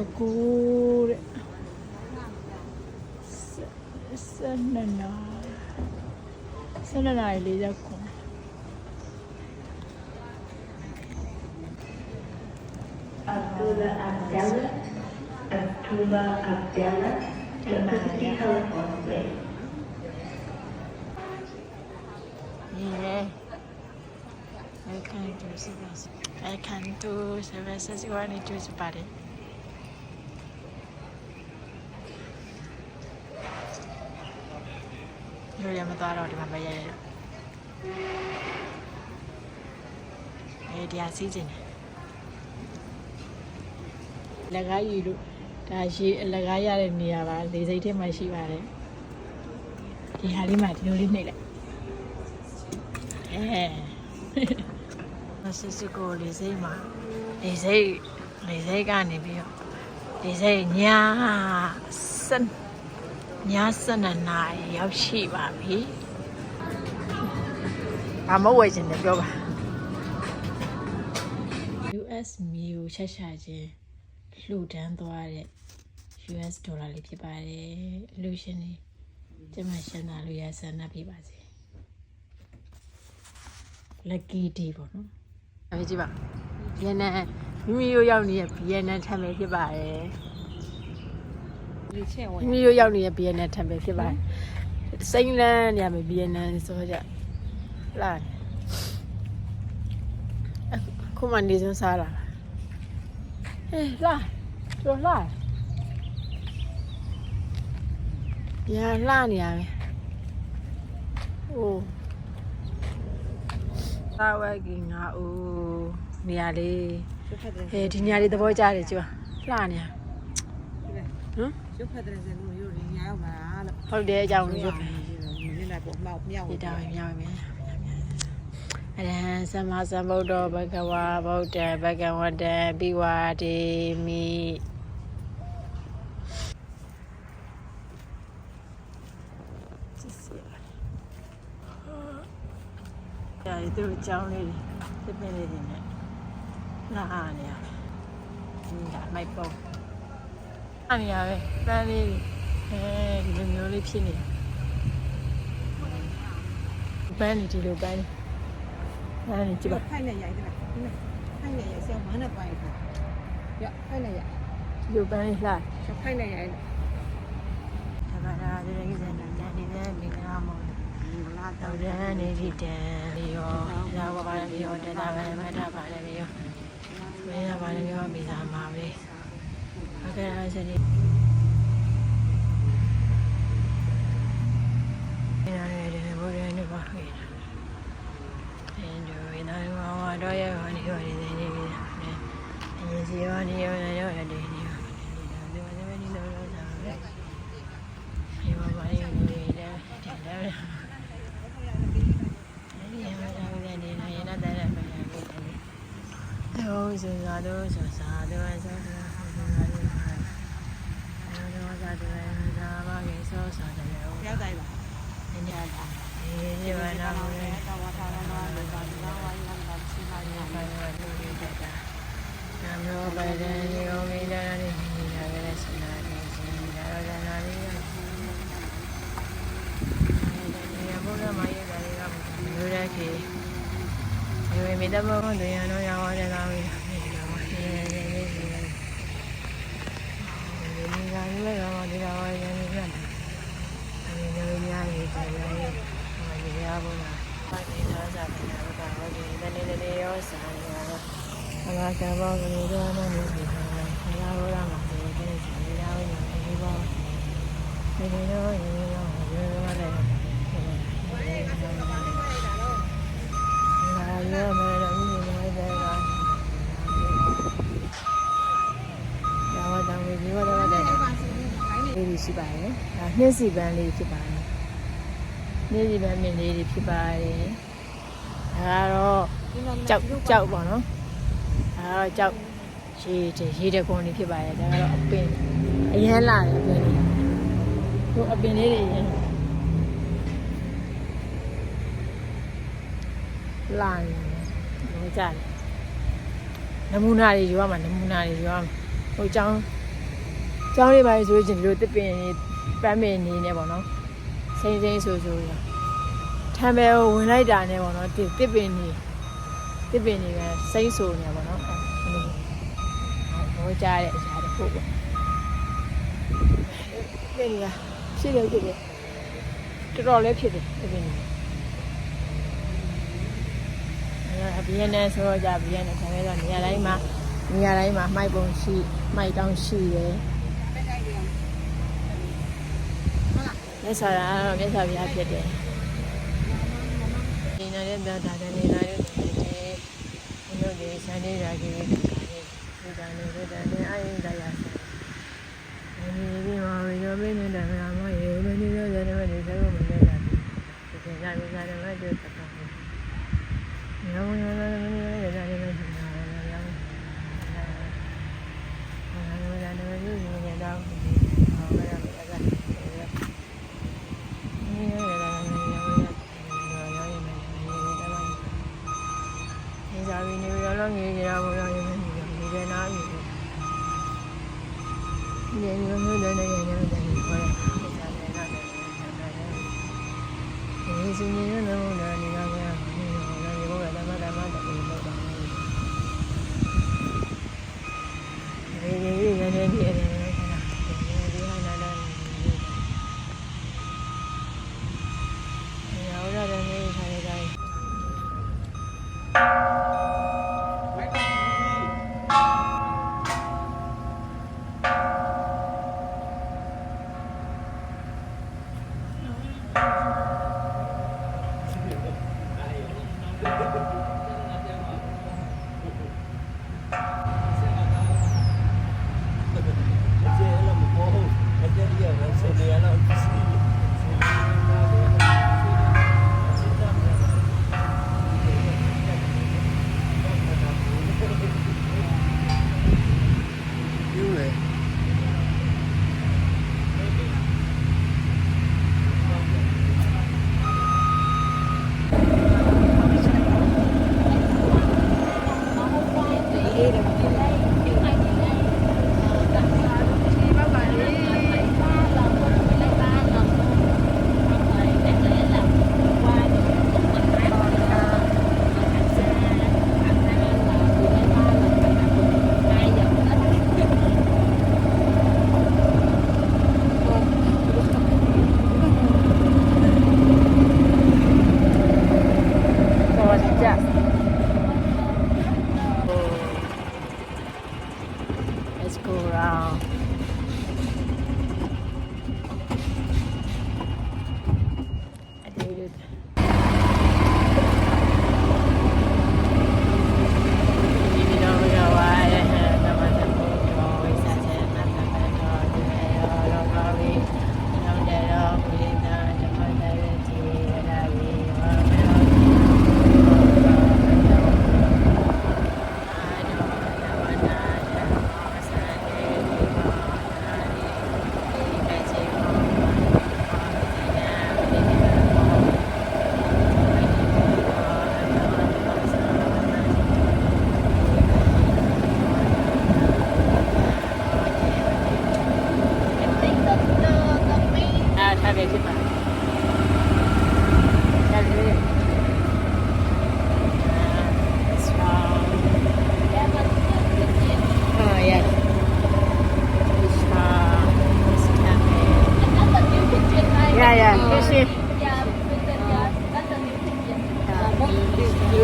လာကိုတဲ့စနနာစနနာလေးရက်ခွန် Abdullah Abdallah, Abdullah Abdallah, Deputy Telephone Way. Yeah. I can do service. I can do services. You want to do somebody. ။ ရိုးရမသွားတော့ဒီမှာမရရတော့။အဲဒီဟာစီးကျင်တယ်။လက်ကားယူလို့ဒါရှိအလက်ကားရတဲ့နေရာပါလေစိတ်ထဲမှာရှိပါတယ်။ဒီဟာလေးမှဒီလိုလေးနှိပ်လိုက်။အဲဆစ်စကိုလေစိတ်မှာလေစိတ်လေစိတ်ကနေပြီးတော့လေစိတ်ညာစံည 7နာရီရောက်ရှိပါပြီ။ဘာမဝယ်ချင်တယ်ပြောပါ။ US မျိုးချက်ချခြင်းလှူဒန်းသွားတဲ့ US ဒေါ်လာလေးဖြစ်ပါတယ်။အလူရှင်နေကျမရှင်းတာလို့ရဆန္ဒပြပါစေ။ lucky day ပေါ့နော်။အဲကြည့်ပါ။ VN မိမိတို့ရောက်နေတဲ့ VN ထမ်းပဲဖြစ်ပါတယ်။ မိမိတို့ရောက်နေတဲ့ BNN ထံပဲဖြစ်ပါတယ်။စိမ့်လန်းနေရမယ် BNN ဆိုကြလာနေအခုမှနေစွန်းစားလာဟေးလာကျော်လာညာလာနေရမယ်။အိုးသာဝကင်ငါဦးနေရာလေးဟေးဒီနေရာလေးသဘောကျတယ်ကြွားလှနေရဟမ် ရုပ်ဖတ်တဲ့ဇာတ်ကိုရိုးညာရောက်မှာလို့ဟုတ်တယ်အကြောင်းလို့ရုပ်မင်းလည်းပေါ့မြောက်မြောက်ဒီတာပဲမြောက်မယ်အရဟံသမ္မာသမ္ဗုဒ္ဓဘဂဝါဗုဒ္ဓဘဂဝတံပိဝါဒေမိကြာရီသူတို့အကြောင်းလေးတွေပြပြလေးတွေနဲ့လာအားနေရတယ်ဒီဒါမိုက်ပုံ အားနေရပဲပန်းလေးတွေအဲဒီလိုမျိုးလေးဖြစ်နေတယ်ပန်းနေဒီလိုပန်းနေပန်းနေကြည့်ပါဖိုက်နဲ့ရိုက်တယ်ဖိုက်နဲ့ရိုက်ဆောင်းမနဲ့ပိုင်ခါရဖိုက်နဲ့ရိုက်ဒီလိုပန်းလေးလှတယ်ဖိုက်နဲ့ရိုက်ဒါပါဒါဒီကိစ္စနဲ့တန်နေတဲ့မိဂရာမောလာတောတော့က်တန်းနေဒီတန်လျောဒါဘာပါလဲလျောတတာပါလဲမတာပါလဲလျောမင်းကပါလဲလျောမိသားမှာပဲ ဟုတ်ကဲ့အဲ့ဒါဒီအဲ့ဒါလည်းဒီဘောရနေပါခေအဲ့ဒီဝိနာမောတော့ရဟောနေဟောနေနေနေပြီအရင်စီရောနေရောနေရောနေနေရောဒီမှာဒီမှာဒီလိုလိုသာပဲဒီမှာပါရင်ဒီလည်းတယ်တယ်အဲ့ဒီမှာတော့လည်းနေနေရ တဲ့တဲ့ပဲရတယ်တော့စင်စားတော့စစားတော့စစားတော့တော့စားတယ်ဒါပါကေစောစားတယ်ဟုတ်ရောက်တိုင်းပါနည်းနည်းလာဒီမှာတော့လည်းတော့ဝါသာလာလာလို့ပါဒီကဝိုင်းလာတာရှိမှဘာညာလို့လဲလို့ဒီတက်တာနာမောပဒံယောမိဒာရိနိနာရစနာတိစိဒါရဒနာရိယဒီဘုရားမယေတာရိကလူရခေယေမေတ္တဘောဒယနောယဝရကာဝိဒီ ကနေ့လည်းတော့ဒီတော်ရရင်ပြန်တယ်ဒီလိုများရေးကြရတယ်ဒီရဘုရားပါတိသာသာနာဘကဟောဒီတနေ့တနေ့ရောစာနေရတော့အလားကဘောကလေးတော့နေပြီဟာဘုရားဘောရမှာဒီကိစ္စလေးရအောင်ဒီဘောဒီလိုရောရေရောရေရောလည်းလာရောမယ်တော့ဒီလိုပဲကရာဝတ္တဝေဒီဝတ္တဝတ္တ လေးတွေ ရှိပါတယ်။ဒါနှင်းစီပန်းလေးဖြစ်ပါတယ်။နှင်းစီပန်းမြင့်လေးတွေဖြစ်ပါတယ်။ဒါကတော့ကြောက်ကြောက်ပေါ့နော်။ဒါကတော့ကြောက်ရေတဲ့ရေတဲ့ကွန်လေးဖြစ်ပါတယ်။ဒါကတော့အပင်အရန်လာတယ်အပင်လေး။ဟိုအပင်လေးတွေရန်လာနေတယ်။ဟိုကြတယ်။နမူနာတွေယူရမှာနမူနာတွေယူရမှာ။ဟိုကျောင်း ကျောင်းလေးပိုင်းဆိုရင်ဒီလိုတစ်ပင်ပန်းပင်နေနေပေါ့နော်စိမ့်စိမ့်ဆိုဆိုရထမ်းပဲဝင်လိုက်တာနဲ့ပေါ့နော်တစ်တစ်ပင်နေတစ်ပင်နေပဲစိမ့်ဆိုနေပေါ့နော်အဲ့လိုဘောကြားတဲ့အရာတစ်ခုပေါ့ပင်ရဖြစ်တယ်ဖြစ်တယ်တော်တော်လေးဖြစ်တယ်တစ်ပင်နေအဲ့ဘီယန်နဲ့ဆိုတော့じゃဘီယန်နဲ့ဆံရဲတော့နေရာတိုင်းမှာနေရာတိုင်းမှာမိုက်ပုံရှိမိုက်တောင်းရှိတယ် မြတ်စွာဘုရားတော့မြတ်စွာဘုရားဖြစ်တယ်။ဒီနေ့လည်းပြောတာတယ်နေလာရုပ်တယ်။ဒီလိုဒီစံနေရာကြီးဒီကနေ့ဒီတန်နဲ့အရင်တရားဆိုင်။ဒီဒီမှာရော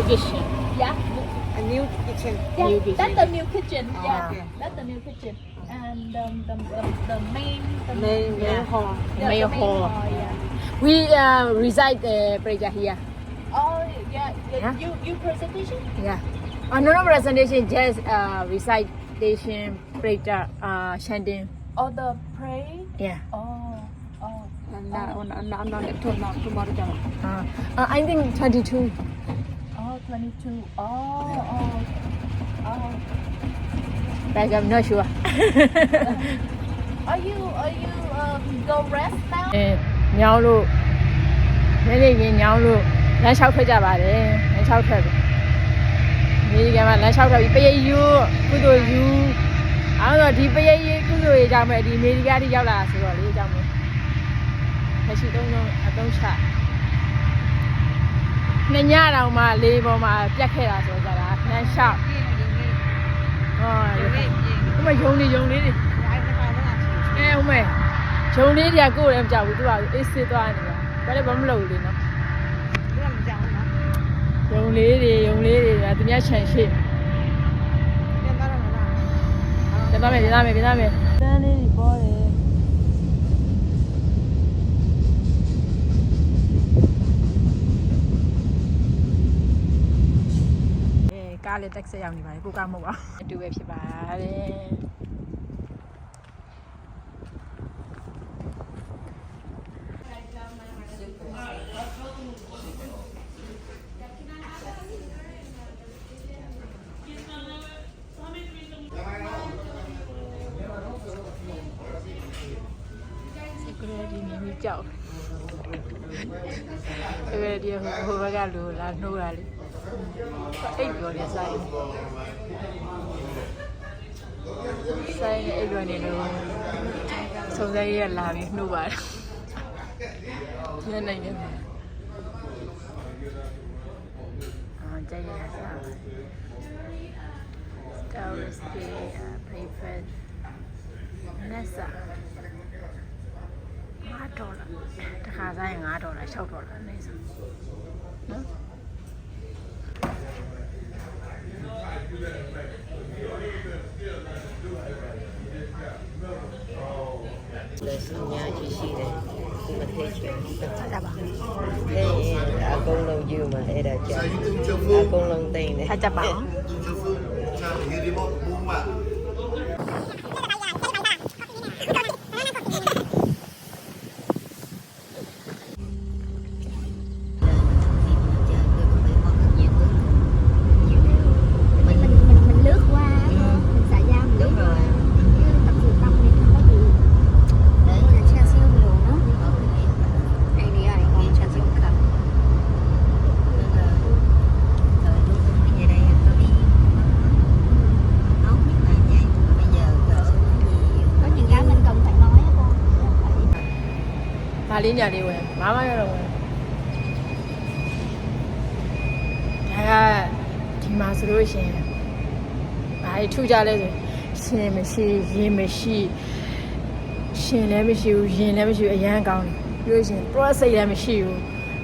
New kitchen. A new kitchen. New Yeah, kitchen. that's the new kitchen. Yeah, okay. that's the new kitchen. And um, the, the, the main, the Main, main Yeah. hall. the, main the hall. yeah. We uh, reside uh, Praja here. Oh, yeah. The, Yeah. You, you presentation? Yeah. Uh, no, no presentation, just uh, recitation, Praja, uh, Shandin. Or the pray? Yeah. Oh, oh. Na na na na na to na tomorrow jam. Uh, uh, I think 22. Oh, 22. Oh, oh. Oh. But I'm not sure. Are you, are you, um, go rest now? အဲညောင်းလို့ညနေခင်းညောင်းလို့လမ်းလျှောက်ထွက်ကြပါတယ်လမ်းလျှောက်ထွက်ပြီအမေရိကန်မှာလမ်းလျှောက်ထွက်ပြီးပရိတ်ယူကုသိုလ်ယူအောင်တော့ဒီပရိတ်ယူကုသိုလ်ရေးကြောင့်ပဲဒီအမေရိကန်ထိရောက်လာတာဆိုတော့လေကြောင့်မို့လက်ရှိတုံးတုံးအတုံးချ နှစ်ညတောင်မှလေးပေါ်မှာပြတ်ခဲ့တာဆိုကြတာလမ်းလျှောက်ဟောဒီမှာယုံနေယုံလေးတွေအဲဦးမေဂျုံလေးတွေကကိုယ်လည်းမကြောက်ဘူးသူကအေးစစ်သွားနေတာဘာလဲဘာမလုပ်ဘူးလေနော်ဂျုံလေးတွေယုံလေးတွေကသူများခြံရှိတယ်တော့မယ်ပြန်သားမယ်ပြန်သားမယ်တန်းလေးတွေပေါ်တယ်အဲ ကားလေးတက်ဆက်ရောက်နေပါတယ်ကိုကားမဟုတ်ပါဘူးအတူပဲဖြစ်ပါတယ် security မြင်ပြီးကြောက်တယ် security ဟိုဘက်ကလူလာနှိုးတာလေ အိတ်ပြောနေဆိုင်ဆိုင်အိတ်ပြောနေလို့စုံစမ်းရလာပြီးနှိုးပါတယ်ညနေနေအာကြိုက်ရစား Taurus Day uh, preferred Nessa 5ဒေါ်လာတစ်ခါစားရင်5ဒေါ်လာ6ဒေါ်လာအနည်းဆုံးနော် လက်စညာကြီးရှိတယ်ဒီမသေးချင်ဆက်တာပါအဲ့အကုန်လုံးယူမှာအဲ့ဒါကြာအကုန်လုံးသိမ့်တယ်ဆက်ကြပါအောင် ဒါလေးညာလေးဝင်မမရတော့ဝင်ဒါကဒီမှာဆိုလို့ရှိရင်ဘာထူးကြလဲဆိုရှင်မရှိရင်မရှိရှင်လည်းမရှိဘူးရင်လည်းမရှိဘူးအရန်ကောင်းတယ်ပြီးလို့ရှိရင် process လည်းမရှိဘူး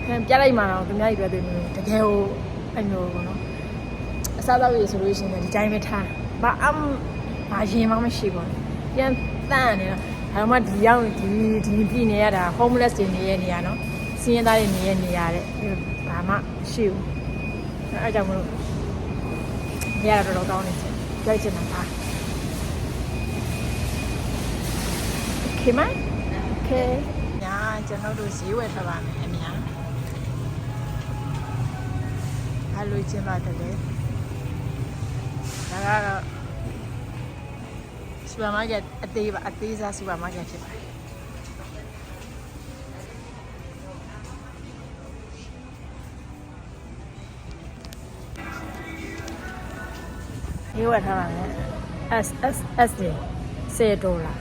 အဲပြလိုက်မှတော့သူများကြီးပြောတယ်မျိုးတကယ်ကိုအဲ့လိုပေါ့နော်အစားတော့ရဆိုလို့ရှိရင်ဒီတိုင်းပဲထားဘာအမ်ဘာရင်မှမရှိဘူးပြန်တန်းနေတော့ ဒါမှဒီရောက်ဒီဒီပြည်နေရတာ homeless တွေနေရနေရနော်စင်းရဲသားတွေနေရနေရတဲ့ဘာမှရှိဘူးအဲအကြောင်းမလို့ရတာတော့ကောင်းနေတယ်ကြိုက်ချင်တာပါခေမခေညာကျွန်တော်တို့ဈေးဝယ်ထားပါမယ်အများအားလို့ကျင်းပါတယ်လေဒါကတော့ စူပါမားကတ်အသေးပါအသေးစားစူပါမားကတ်ဖြစ်ပါတယ်ဒီဝတ်ထားပါမယ် S S S တွေ10ဒေါ်လာ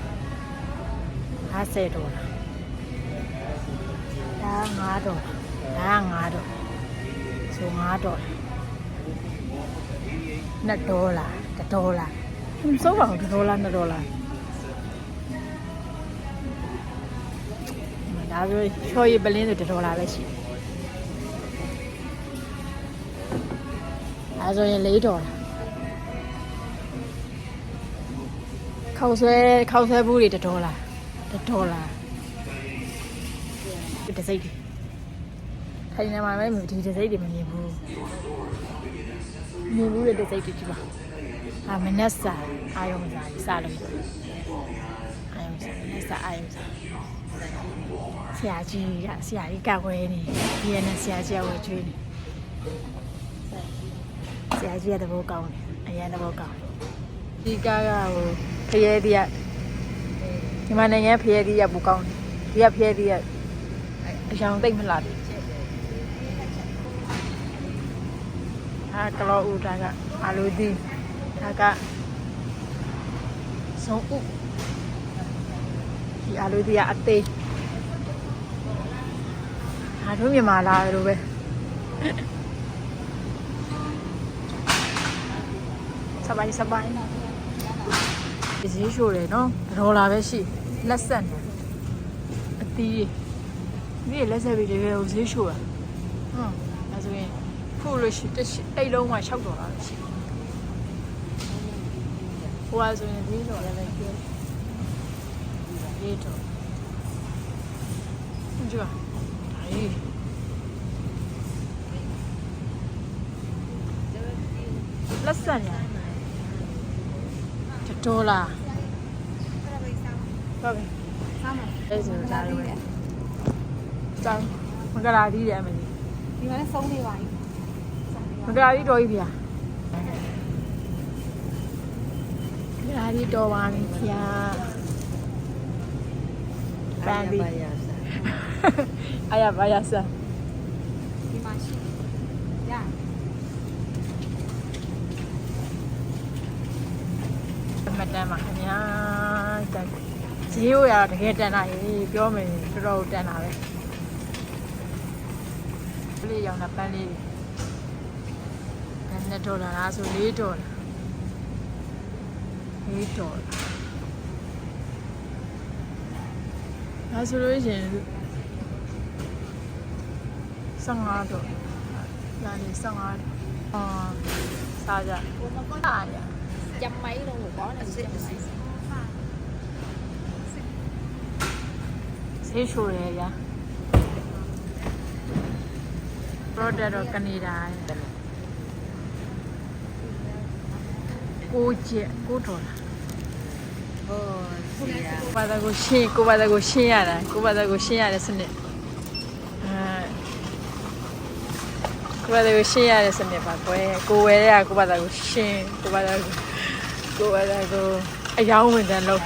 50ဒေါ်လာဒါ9ဒေါ်လာဒါ9ဒေါ်လာဆို9ဒေါ်လာ2ဒေါ်လာ1ဒေါ်လာ မစိုးပါဘူး1ဒေါ်လာ2ဒေါ်လာဒါဆိုချော်ရည်ပလင်းဆို1ဒေါ်လာပဲရှိတယ်ဒါဆိုရင်4ဒေါ်လာခောက်ဆွဲခောက်ဆွဲဘူးတွေ1ဒေါ်လာ1ဒေါ်လာဒီတစ်စိတ်တွေထိုင်နေမှာပဲဒီတစ်စိတ်တွေမမြင်ဘူးမြင်ဘူးတဲ့တစ်စိတ်တွေကြည့်ပါ အာမနက်စာအာယုံစာစလို့အာယုံစာမနက်စာအာယုံစာဆရာကြီးကဆရာကြီးကဝဲနေဒီရနဲ့ဆရာကြီးကဝဲကျွေးနေဆရာကြီးကတဘောကောင်းတယ်အရင်တဘောကောင်းဒီကားကဟိုဖရဲတည်းကဒီမှာနိုင်ငံဖရဲတည်းကဘူကောင်းတယ်ဒီကဖရဲတည်းကအယောင်သိမ့်မလာဘူးအာကလောဦးတာကအာလူဒီ ဒါကဆုံးဥဒီအလိုဒီကအသေးဒါတို့မြန်မာလာတယ်လို့ပဲစပိုင်းစပိုင်းဒီဈေးရှိုးတယ်နော်ဒေါ်လာပဲရှိလက်ဆက်နေအသီးဒီလက်ဆက်ပြီးတကယ်ကိုဈေးရှိုးတာဟွန်းအဲဆိုရင်ဖို့လို့ရှိတစ်အိတ်လုံးက6ဒေါ်လာပဲရှိ ဟိုကဆိုရင်ဒီတော့လည်းလည်းပြောဒီတော့ကြည့်ပါဒါကြီးလက်ဆန်ရဒေါ်လာဟုတ်ပြီစားမလဲဆိုတော့ဒါလိုပဲကျောင်းမကလာသေးတယ်အမကြီးဒီမှာလည်းဆုံးနေပါပြီမကလာသေးတော်ကြီးဗျာ မကလာသေးတော်ပါပြီဗျာပန်းဒီပါရစာအာရပါရဆာဒီမှာရှိရမတန်ပါခင်ဗျာတန်ဈေးရောတကယ်တန်တာကြီးပြောမယ်တော်တော်တန်တာပဲလေးရောင်တာပန်းလေးဒါ2ဒေါ်လာလားဆို4ဒေါ်လာ 4ဒေါ်လာဒါဆိုလို့ရှိရင်15ဒေါ်လာညာနေ15ဒေါ်အာစားကြအားရ trăm mấy luôn một bó này trăm mấy ဈေးချိုတယ်ဗျာ product တော့ကနေဒါကိုကျက်ကိုဒေါ်လာ ဟောစီယာကိုဘာသာကိုရှင်းကိုဘာသာကိုရှင်းရတာကိုဘာသာကိုရှင်းရတဲ့စနစ်အဲကိုဘာသာကိုရှင်းရတဲ့စနစ်ပါကွယ်ကိုဝယ်ရကိုဘာသာကိုရှင်းကိုဘာသာကိုကိုဘာသာကိုအယောင်းဝင်တယ်လို့